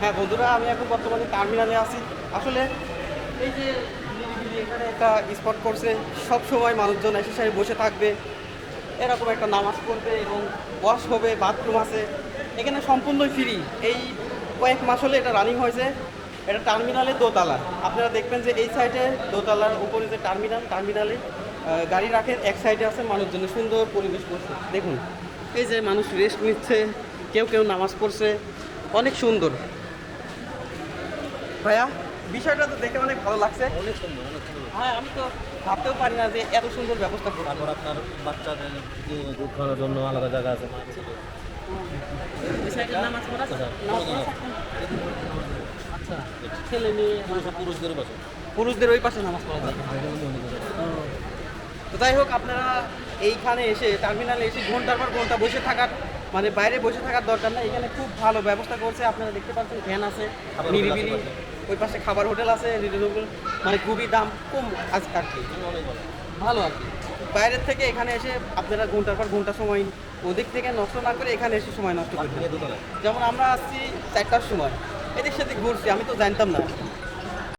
হ্যাঁ বন্ধুরা, আমি এখন বর্তমানে টার্মিনালে আছি। আসলে এই যে এখানে একটা স্পট করছে, সব সময় মানুষজন এসে সাথে বসে থাকবে, এরকম একটা নামাজ পড়বে এবং ওয়াশ হবে বাথরুম আছে। এখানে সম্পূর্ণই ফ্রি এই কয়েক মাস হলে এটা রানিং হয়েছে। এটা টার্মিনালে দোতলা। আপনারা দেখবেন যে এই সাইডে দোতলার উপরে যে টার্মিনাল টার্মিনালে গাড়ি রাখেন এক সাইডে আছে মানুষজনের সুন্দর পরিবেশ করছে। দেখুন, এই যে মানুষ রেস্ট নিচ্ছে, কেউ কেউ নামাজ পড়ছে, অনেক সুন্দর। ভাইয়া বিষয়টা তো দেখে অনেক ভালো লাগছে। অনেক সুন্দর অনেক সুন্দর হ্যাঁ আমি তো ভাবতেও পারি না যে এত সুন্দর ব্যবস্থা করব তারপর আপনার বাচ্চাদের দুধ খাওয়ানোর জন্য আলাদা জায়গা আছে আচ্ছা ছেলে মেয়ে পুরুষ পুরুষদের পাশে। পুরুষদের ওই পাশে নামাজ পড়া যায় তো। যাই হোক আপনারা এইখানে এসে টার্মিনালে এসে ঘণ্টার পর ঘণ্টা বসে থাকার মানে বাইরে বসে থাকার দরকার না এখানে খুব ভালো ব্যবস্থা করছে। আপনারা দেখতে পাচ্ছেন ফ্যান আছে নিরিবিলি। ওই পাশে খাবার হোটেল আছে রিজনেবল মানে খুবই দাম কম আজ আর কি। ভালো আর কি। বাইরের থেকে এখানে এসে আপনারা ঘণ্টার পর ঘণ্টা সময় ওদিক থেকে নষ্ট না করে এখানে এসে সময় নষ্ট করে করতে যেমন আমরা আসছি চারটার সময় এদিক সেদিক ঘুরছি আমি তো জানতাম না।